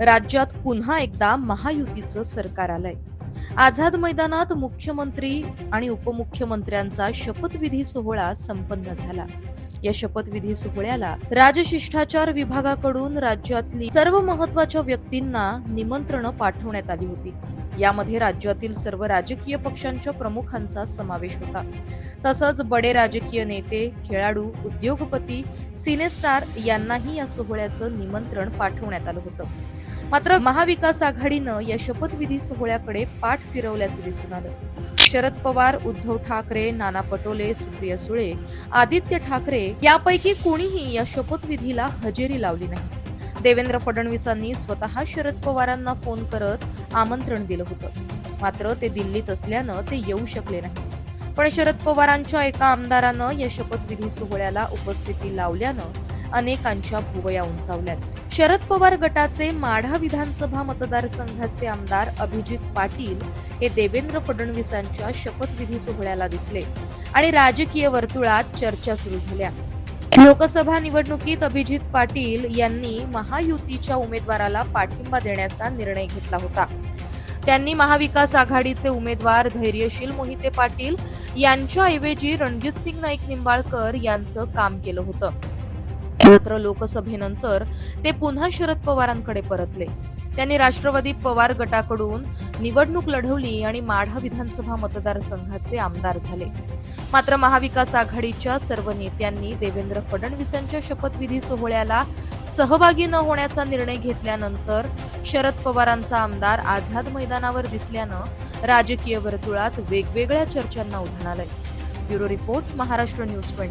राज्यात पुन्हा एकदा महायुतीचं सरकार आलंय. आझाद मैदानात मुख्यमंत्री आणि उपमुख्यमंत्र्यांचा शपथविधी सोहळा संपन्न झाला. या शपथविधी सोहळ्याला राजशिष्टाचार विभागाकडून राज्यातली सर्व महत्त्वाच्या व्यक्तींना निमंत्रण पाठवण्यात आली होती. यामध्ये राज्यातील सर्व राजकीय पक्षांच्या प्रमुखांचा समावेश होता. तसंच बडे राजकीय नेते खेळाडू उद्योगपती सिनेस्टार यांनाही या सोहळ्याचं निमंत्रण पाठवण्यात आलं होतं. मात्र महाविकास आघाडीनं या शपथविधी सोहळ्याकडे पाठ फिरवल्याचं दिसून आलं. शरद पवार उद्धव ठाकरे नाना पटोले सुप्रिया सुळे आदित्य ठाकरे यापैकी कोणीही या शपथविधीला हजेरी लावली नाही. देवेंद्र फडणवीसांनी स्वतः शरद पवारांना फोन करत आमंत्रण दिलं होतं. मात्र ते दिल्लीत असल्यानं ते येऊ शकले नाही पण शरद पवारांच्या एका आमदारानं या शपथविधी सोहळ्याला उपस्थिती लावल्यानं अनेकांच्या भुवया उंचावल्यात. शरद पवार गटाचे माढा विधानसभा मतदारसंघाचे आमदार अभिजित पाटील हे देवेंद्र फडणवीसांच्या शपथविधी सोहळ्याला दिसले आणि राजकीय वर्तुळात चर्चा सुरू झाल्या. लोकसभा निवडणुकीत अभिजित पाटील यांनी महायुतीच्या उमेदवाराला पाठिंबा देण्याचा निर्णय घेतला होता. त्यांनी महाविकास आघाडीचे उमेदवार धैर्यशील मोहिते पाटील यांच्याऐवजी रणजित सिंग नाईक निंबाळकर यांचं काम केलं होतं. मात्र लोकसभेनंतर ते पुन्हा शरद पवारांकडे परतले. त्यांनी राष्ट्रवादी पवार गटाकडून निवडणूक लढवली आणि माढा विधानसभा मतदारसंघाचे आमदार झाले. मात्र महाविकास आघाडीच्या सर्व नेत्यांनी देवेंद्र फडणवीसांच्या शपथविधी सोहळ्याला सहभागी न होण्याचा निर्णय घेतल्यानंतर शरद पवारांचा आमदार आझाद मैदानावर दिसल्यानं राजकीय वर्तुळात वेगवेगळ्या चर्चांना उधाण आलंय. Bureau report Maharashtra news twenty.